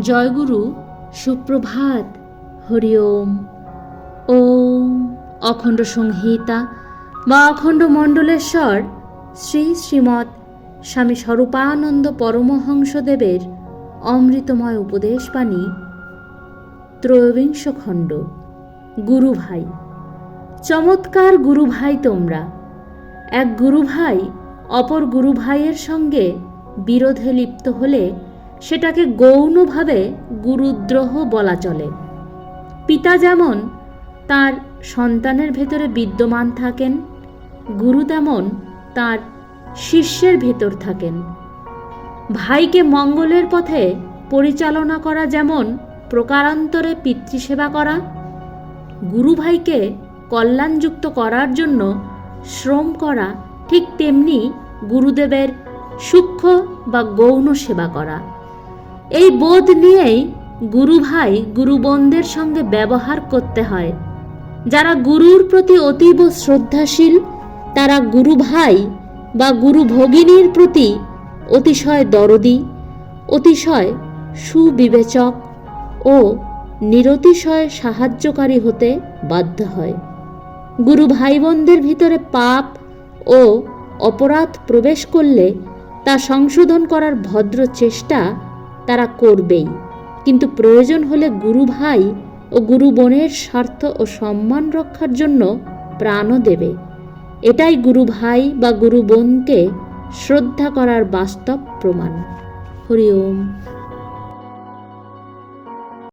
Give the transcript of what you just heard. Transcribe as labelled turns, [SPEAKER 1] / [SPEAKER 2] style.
[SPEAKER 1] জয়গুরু সুপ্রভাত। হরি ওম। অখণ্ড সংহিতা। বা অখণ্ড মণ্ডলেশ্বর। শ্রী শ্রীমৎ স্বামী স্বরূপানন্দ পরমহংসদেবের অমৃতময় উপদেশবাণী। ত্রয়োবিংশ খণ্ড গুরু ভাই চমৎকার গুরু ভাই তোমরা। এক গুরু ভাই অপর গুরু ভাইয়ের সঙ্গে বিরোধে লিপ্ত হলে সেটাকে গৌণভাবে গুরুদ্রোহ বলা চলে। পিতা যেমন তার সন্তানের ভেতরে বিদ্যমান থাকেন, গুরু তেমন তার শিষ্যের ভেতর থাকেন। ভাইকে মঙ্গলের পথে পরিচালনা করা যেমন প্রকারান্তরে পিতৃসেবা করা, গুরু ভাইকে কল্যাণযুক্ত করার জন্য শ্রম করা, ঠিক তেমনি গুরুদেবের সূক্ষ্ম বা গৌণ সেবা করা। এই বোধ নিয়েই গুরু ভাই গুরুবন্দের সঙ্গে ব্যবহার করতে হয়। যারা গুরুর প্রতি অতীব শ্রদ্ধাশীল, তারা গুরু ভাই বা গুরু ভগিনীর প্রতি অতিশয় দরদি, অতিশয় সুবিবেচক ও নিরতিশয় সাহায্যকারী হতে বাধ্য হয়। গুরু ভাই বোনদের ভিতরে পাপ ও অপরাধ প্রবেশ করলে তা সংশোধন করার ভদ্র চেষ্টা তারা করবেই। কিন্তু প্রয়োজন হলে গুরু ভাই ও গুরু বোনের স্বার্থ ও সম্মান রক্ষার জন্য প্রাণও দেবে। এটাই গুরু ভাই বা গুরু বোনকে শ্রদ্ধা করার বাস্তব প্রমাণ। হরি ওম।